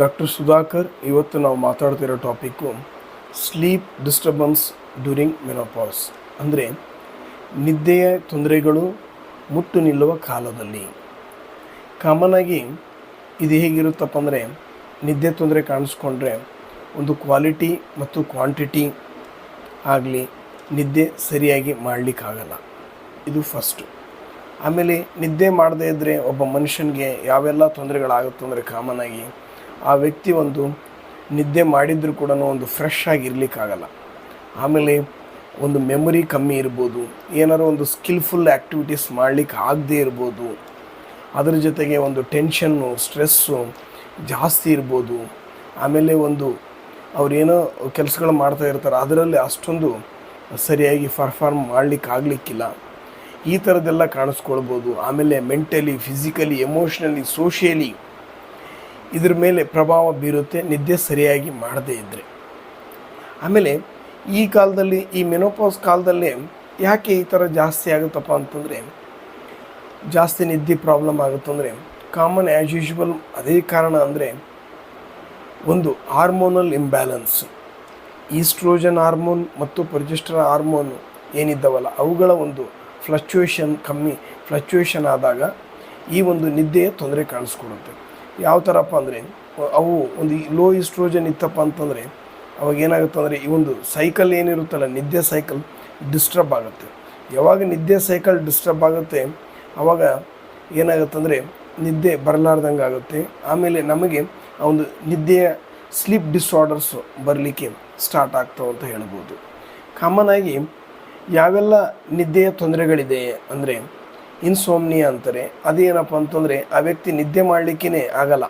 Doctor Sudhakar ಇವತ್ತು ನಾವು ಮಾತಾಡ್ತಿರೋ topic sleep disturbance during menopause ಅಂದರೆ ನಿದ್ದೆಯ ತೊಂದರೆಗಳು ಮುಟ್ಟು ನಿಲ್ಲುವ ಕಾಲದಲ್ಲಿ. ಕಾಮನಾಗಿ ಇದು ಹೇಗಿರುತ್ತಪ್ಪ ಅಂದರೆ ನಿದ್ದೆ ತೊಂದರೆ ಕಾಣಿಸ್ಕೊಂಡ್ರೆ ಒಂದು ಕ್ವಾಲಿಟಿ ಮತ್ತು ಕ್ವಾಂಟಿಟಿ ಆಗಲಿ ನಿದ್ದೆ ಸರಿಯಾಗಿ ಮಾಡಲಿಕ್ಕಾಗಲ್ಲ. ಇದು ಫಸ್ಟು ಆಮೇಲೆ ನಿದ್ದೆ ಮಾಡದೇ ಇದ್ದರೆ ಒಬ್ಬ ಮನುಷ್ಯನಿಗೆ ಯಾವೆಲ್ಲ ತೊಂದರೆಗಳಾಗುತ್ತೆ ಅಂದರೆ ಕಾಮನ್ ಆಗಿ ಆ ವ್ಯಕ್ತಿ ಒಂದು ನಿದ್ದೆ ಮಾಡಿದರೂ ಕೂಡ ಒಂದು ಫ್ರೆಶ್ ಆಗಿರ್ಲಿಕ್ಕಾಗಲ್ಲ ಆಮೇಲೆ ಒಂದು ಮೆಮೊರಿ ಕಮ್ಮಿ ಇರ್ಬೋದು ಏನಾರು ಒಂದು ಸ್ಕಿಲ್ಫುಲ್ ಆ್ಯಕ್ಟಿವಿಟೀಸ್ ಮಾಡಲಿಕ್ಕೆ ಆಗದೇ ಇರ್ಬೋದು, ಅದರ ಜೊತೆಗೆ ಒಂದು ಟೆನ್ಷನ್ನು ಸ್ಟ್ರೆಸ್ಸು ಜಾಸ್ತಿ ಇರ್ಬೋದು, ಆಮೇಲೆ ಒಂದು ಅವರೇನೋ ಕೆಲಸಗಳು ಮಾಡ್ತಾ ಇರ್ತಾರೆ, ಅದರಲ್ಲಿ ಅಷ್ಟೊಂದು ಸರಿಯಾಗಿ ಪರ್ಫಾರ್ಮ್ ಮಾಡಲಿಕ್ಕೆ ಆಗಲಿಕ್ಕಿಲ್ಲ. ಈ ಥರದ್ದೆಲ್ಲ ಕಾಣಿಸ್ಕೊಳ್ಬೋದು, ಆಮೇಲೆ ಮೆಂಟಲಿ ಫಿಸಿಕಲಿ ಎಮೋಷ್ನಲಿ ಸೋಷಿಯಲಿ ಇದ್ರ ಮೇಲೆ ಪ್ರಭಾವ ಬೀರುತ್ತೆ, ನಿದ್ದೆ ಸರಿಯಾಗಿ ಮಾಡದೇ ಇದ್ದರೆ ಆಮೇಲೆ ಈ ಕಾಲದಲ್ಲಿ, ಈ ಮೆನೋಪಾಸ್ ಕಾಲದಲ್ಲಿ ಯಾಕೆ ಈ ಥರ ಜಾಸ್ತಿ ಆಗುತ್ತಪ್ಪ ಅಂತಂದರೆ, ಜಾಸ್ತಿ ನಿದ್ದೆ ಪ್ರಾಬ್ಲಮ್ ಆಗುತ್ತಂದರೆ ಕಾಮನ್ ಆ್ಯಸ್ ಯೂಶ್ವಲ್ ಅದೇ ಕಾರಣ ಅಂದರೆ, ಒಂದು ಹಾರ್ಮೋನಲ್ ಇಂಬ್ಯಾಲೆನ್ಸ್. ಈಸ್ಟ್ರೋಜನ್ ಹಾರ್ಮೋನ್ ಮತ್ತು ಪ್ರೊಜೆಸ್ಟರ್ ಹಾರ್ಮೋನ್ ಏನಿದ್ದಾವಲ್ಲ, ಅವುಗಳ ಒಂದು ಫ್ಲಕ್ಚುಯೇಷನ್ ಕಮ್ಮಿ ಫ್ಲಕ್ಚುಯೇಷನ್ ಆದಾಗ ಈ ಒಂದು ನಿದ್ದೆಯ ತೊಂದರೆ ಕಾಣಿಸ್ಕೊಡುತ್ತೆ. ಯಾವ ಥರಪ್ಪ ಅಂದರೆ, ಅವು ಒಂದು ಲೋ ಈಸ್ಟ್ರೋಜನ್ ಇತ್ತಪ್ಪ ಅಂತಂದರೆ, ಅವಾಗ ಏನಾಗುತ್ತೆ ಅಂದರೆ, ಈ ಒಂದು ಸೈಕಲ್ ಏನಿರುತ್ತಲ್ಲ, ನಿದ್ದೆ ಸೈಕಲ್ ಡಿಸ್ಟರ್ಬ್ ಆಗುತ್ತೆ. ಯಾವಾಗ ನಿದ್ದೆ ಸೈಕಲ್ ಡಿಸ್ಟರ್ಬ್ ಆಗುತ್ತೆ ಆವಾಗ ಏನಾಗುತ್ತೆ ಅಂದರೆ, ನಿದ್ದೆ ಬರಲಾರ್ದಂಗೆ ಆಗುತ್ತೆ. ಆಮೇಲೆ ನಮಗೆ ಆ ಒಂದು ನಿದ್ದೆಯ ಸ್ಲೀಪ್ ಡಿಸಾರ್ಡರ್ಸ್ ಬರಲಿಕ್ಕೆ ಸ್ಟಾರ್ಟ್ ಆಗ್ತಾವೆ ಅಂತ ಹೇಳ್ಬೋದು. ಕಾಮನ್ ಆಗಿ ಯಾವೆಲ್ಲ ನಿದ್ದೆಯ ತೊಂದರೆಗಳಿದೆ ಅಂದರೆ ಇನ್ಸೋಮ್ನಿಯಾ ಅಂತಾರೆ. ಅದೇನಪ್ಪ ಅಂತಂದರೆ, ಆ ವ್ಯಕ್ತಿ ನಿದ್ದೆ ಮಾಡಲಿಕ್ಕೇ ಆಗಲ್ಲ.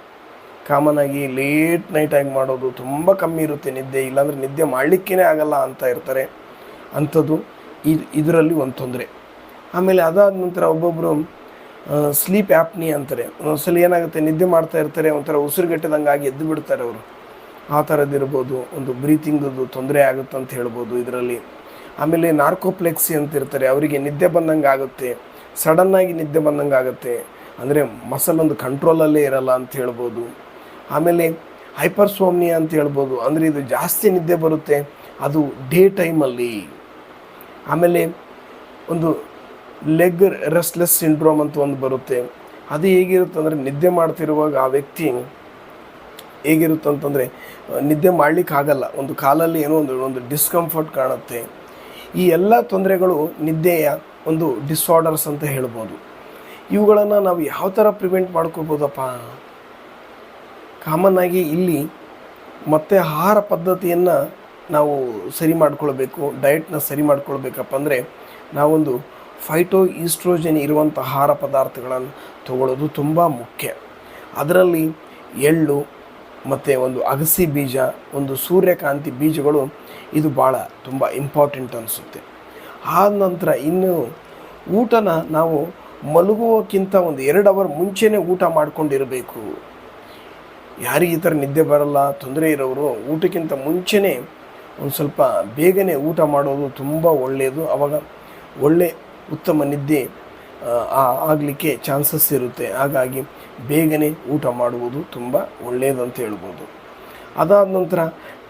ಕಾಮನ್ ಆಗಿ ಲೇಟ್ ನೈಟಾಗಿ ಮಾಡೋದು ತುಂಬ ಕಮ್ಮಿ ಇರುತ್ತೆ ನಿದ್ದೆ. ಇಲ್ಲಾಂದರೆ ನಿದ್ದೆ ಮಾಡಲಿಕ್ಕೇ ಆಗಲ್ಲ ಅಂತ ಇರ್ತಾರೆ. ಅಂಥದ್ದು ಇದು, ಇದರಲ್ಲಿ ಒಂದು ತೊಂದರೆ. ಆಮೇಲೆ ಅದಾದ ನಂತರ ಒಬ್ಬೊಬ್ಬರು ಸ್ಲೀಪ್ ಆ್ಯಪ್ನಿ ಅಂತಾರೆ. ಒಂದೊಂದ್ಸಲ ಏನಾಗುತ್ತೆ, ನಿದ್ದೆ ಮಾಡ್ತಾ ಇರ್ತಾರೆ, ಒಂಥರ ಉಸಿರುಗಟ್ಟಿದಂಗೆ ಆಗಿ ಎದ್ದು ಬಿಡ್ತಾರೆ ಅವರು. ಆ ಥರದ್ದಿರ್ಬೋದು ಒಂದು ಬ್ರೀತಿಂಗದು ತೊಂದರೆ ಆಗುತ್ತೆ ಅಂತ ಹೇಳ್ಬೋದು ಇದರಲ್ಲಿ. ಆಮೇಲೆ ನಾರ್ಕೋಪ್ಲೆಕ್ಸಿ ಅಂತ ಇರ್ತಾರೆ ಅವರಿಗೆ ನಿದ್ದೆ ಬಂದಂಗೆ ಆಗುತ್ತೆ ಸಡನ್ನಾಗಿ ನಿದ್ದೆ ಬಂದಂಗೆ ಆಗುತ್ತೆ. ಅಂದರೆ ಮಸಲ್ ಒಂದು ಕಂಟ್ರೋಲಲ್ಲೇ ಇರಲ್ಲ ಅಂತ ಹೇಳ್ಬೋದು. ಆಮೇಲೆ ಹೈಪರ್ಸೋಮ್ನಿಯಾ ಅಂತ ಹೇಳ್ಬೋದು. ಅಂದರೆ ಇದು ಜಾಸ್ತಿ ನಿದ್ದೆ ಬರುತ್ತೆ ಅದು ಡೇ ಟೈಮಲ್ಲಿ ಆಮೇಲೆ ಒಂದು ಲೆಗ್ ರೆಸ್ಟ್ಲೆಸ್ ಸಿಂಡ್ರೋಮ್ ಅಂತ ಒಂದು ಬರುತ್ತೆ. ಅದು ಹೇಗಿರುತ್ತೆ ಅಂದರೆ ನಿದ್ದೆ ಮಾಡ್ತಿರುವಾಗ ಆ ವ್ಯಕ್ತಿ ಹೇಗಿರುತ್ತೆ ಅಂತಂದರೆ ನಿದ್ದೆ ಮಾಡಲಿಕ್ಕೆ ಆಗಲ್ಲ. ಒಂದು ಕಾಲಲ್ಲಿ ಏನೋ ಒಂದು ಒಂದು ಡಿಸ್ಕಂಫರ್ಟ್ ಕಾಣುತ್ತೆ. ಈ ಎಲ್ಲ ತೊಂದರೆಗಳು ನಿದ್ದೆಯ ಒಂದು ಡಿಸಾರ್ಡರ್ಸ್ ಅಂತ ಹೇಳ್ಬೋದು. ಇವುಗಳನ್ನು ನಾವು ಯಾವ ಥರ ಪ್ರಿವೆಂಟ್ ಮಾಡ್ಕೋಬೋದಪ್ಪ? ಕಾಮನ್ ಆಗಿ ಇಲ್ಲಿ ಮತ್ತೆ ಆಹಾರ ಪದ್ಧತಿಯನ್ನು ನಾವು ಸರಿ ಮಾಡ್ಕೊಳ್ಬೇಕು ಡಯಟ್ನ ಸರಿ ಮಾಡ್ಕೊಳ್ಬೇಕಪ್ಪ ಅಂದರೆ ನಾವೊಂದು ಫೈಟೋ ಈಸ್ಟ್ರೋಜನ್ ಇರುವಂಥ ಆಹಾರ ಪದಾರ್ಥಗಳನ್ನು ತಗೊಳ್ಳೋದು ತುಂಬ ಮುಖ್ಯ. ಅದರಲ್ಲಿ ಎಳ್ಳು ಮತ್ತು ಒಂದು ಅಗಸಿ ಬೀಜ, ಒಂದು ಸೂರ್ಯಕಾಂತಿ ಬೀಜಗಳು ಇದು ಭಾಳ ತುಂಬ ಇಂಪಾರ್ಟೆಂಟ್ ಅನಿಸುತ್ತೆ. ಆದ ನಂತರ ಇನ್ನು ಊಟನ ನಾವು ಮಲಗುವಕ್ಕಿಂತ ಒಂದು ಎರಡು ಅವರ್ ಮುಂಚೆನೇ ಊಟ ಮಾಡಿಕೊಂಡಿರಬೇಕು. ಯಾರಿಗೆ ಈ ಥರ ನಿದ್ದೆ ಬರಲ್ಲ, ತೊಂದರೆ ಇರೋರು ಊಟಕ್ಕಿಂತ ಮುಂಚೆನೇ ಒಂದು ಸ್ವಲ್ಪ ಬೇಗನೆ ಊಟ ಮಾಡೋದು ತುಂಬ ಒಳ್ಳೆಯದು. ಆವಾಗ ಒಳ್ಳೆ ಉತ್ತಮ ನಿದ್ದೆ ಆಗಲಿಕ್ಕೆ ಚಾನ್ಸಸ್ ಇರುತ್ತೆ. ಹಾಗಾಗಿ ಬೇಗನೆ ಊಟ ಮಾಡುವುದು ತುಂಬ ಒಳ್ಳೆಯದು ಅಂತ ಹೇಳ್ಬೋದು. ಅದಾದ ನಂತರ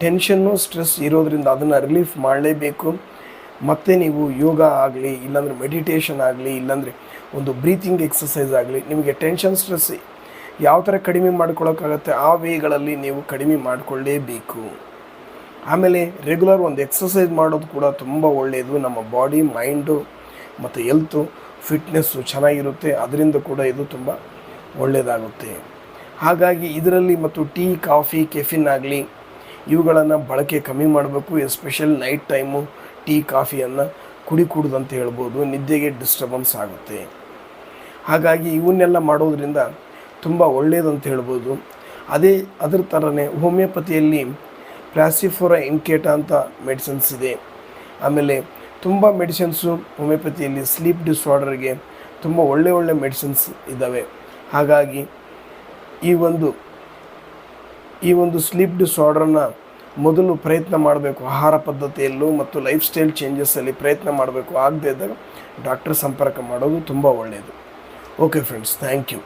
ಟೆನ್ಷನ್ನು, ಸ್ಟ್ರೆಸ್ ಇರೋದರಿಂದ ಅದನ್ನು ರಿಲೀಫ್ ಮಾಡಲೇಬೇಕು. ಮತ್ತು ನೀವು ಯೋಗ ಆಗಲಿ, ಇಲ್ಲಾಂದರೆ ಮೆಡಿಟೇಷನ್ ಆಗಲಿ, ಇಲ್ಲಾಂದರೆ ಒಂದು ಬ್ರೀತಿಂಗ್ ಎಕ್ಸಸೈಸ್ ಆಗಲಿ, ನಿಮಗೆ ಟೆನ್ಷನ್ ಸ್ಟ್ರೆಸ್ ಯಾವ ಥರ ಕಡಿಮೆ ಮಾಡ್ಕೊಳ್ಳೋಕ್ಕಾಗತ್ತೆ ಆ ವೇಗಳಲ್ಲಿ ನೀವು ಕಡಿಮೆ ಮಾಡಿಕೊಳ್ಳೇಬೇಕು. ಆಮೇಲೆ ರೆಗ್ಯುಲರ್ ಒಂದು ಎಕ್ಸಸೈಸ್ ಮಾಡೋದು ಕೂಡ ತುಂಬ ಒಳ್ಳೆಯದು ನಮ್ಮ ಬಾಡಿ ಮೈಂಡು ಮತ್ತು ಎಲ್ತು ಫಿಟ್ನೆಸ್ಸು ಚೆನ್ನಾಗಿರುತ್ತೆ. ಅದರಿಂದ ಕೂಡ ಇದು ತುಂಬ ಒಳ್ಳೆಯದಾಗುತ್ತೆ ಹಾಗಾಗಿ ಇದರಲ್ಲಿ ಮತ್ತು ಟೀ ಕಾಫಿ ಕೆಫಿನ್ ಆಗಲಿ, ಇವುಗಳನ್ನು ಬಳಕೆ ಕಮ್ಮಿ ಮಾಡಬೇಕು. ಎಸ್ಪೆಷಲ್ ನೈಟ್ ಟೈಮು ಟೀ ಕಾಫಿಯನ್ನು ಕುಡಿ ಕುಡ್ದಂತ ಹೇಳ್ಬೋದು. ನಿದ್ದೆಗೆ ಡಿಸ್ಟರ್ಬೆನ್ಸ್ ಆಗುತ್ತೆ. ಹಾಗಾಗಿ ಇವನ್ನೆಲ್ಲ ಮಾಡೋದ್ರಿಂದ ತುಂಬ ಒಳ್ಳೆಯದಂತ ಹೇಳ್ಬೋದು. ಅದೇ ಅದ್ರ ಥರನೇ ಹೋಮಿಯೋಪತಿಯಲ್ಲಿ ಪ್ಲಾಸಿಫೋರ ಇನ್ಕೇಟ ಅಂತ ಮೆಡಿಸಿನ್ಸ್ ಇದೆ. ಆಮೇಲೆ ತುಂಬ ಮೆಡಿಸಿನ್ಸು ಹೋಮಿಯೋಪತಿಯಲ್ಲಿ ಸ್ಲೀಪ್ ಡಿಸಾರ್ಡರ್ಗೆ ತುಂಬ ಒಳ್ಳೆ ಒಳ್ಳೆ ಮೆಡಿಸಿನ್ಸ್ ಇದ್ದಾವೆ ಹಾಗಾಗಿ ಈ ಒಂದು ಈ ಒಂದು ಸ್ಲೀಪ್ ಡಿಸಾರ್ಡರ್ನ ಮೊದಲು ಪ್ರಯತ್ನ ಮಾಡಬೇಕು. ಆಹಾರ ಪದ್ಧತಿಯಲ್ಲೂ ಮತ್ತು ಲೈಫ್ ಸ್ಟೈಲ್ ಚೇಂಜಸ್ಸಲ್ಲಿ ಪ್ರಯತ್ನ ಮಾಡಬೇಕು. ಆಗದೇ ಇದ್ದಾಗ ಡಾಕ್ಟರ್ ಸಂಪರ್ಕ ಮಾಡೋದು ತುಂಬ ಒಳ್ಳೆಯದು ಓಕೆ ಫ್ರೆಂಡ್ಸ್ ಥ್ಯಾಂಕ್ ಯು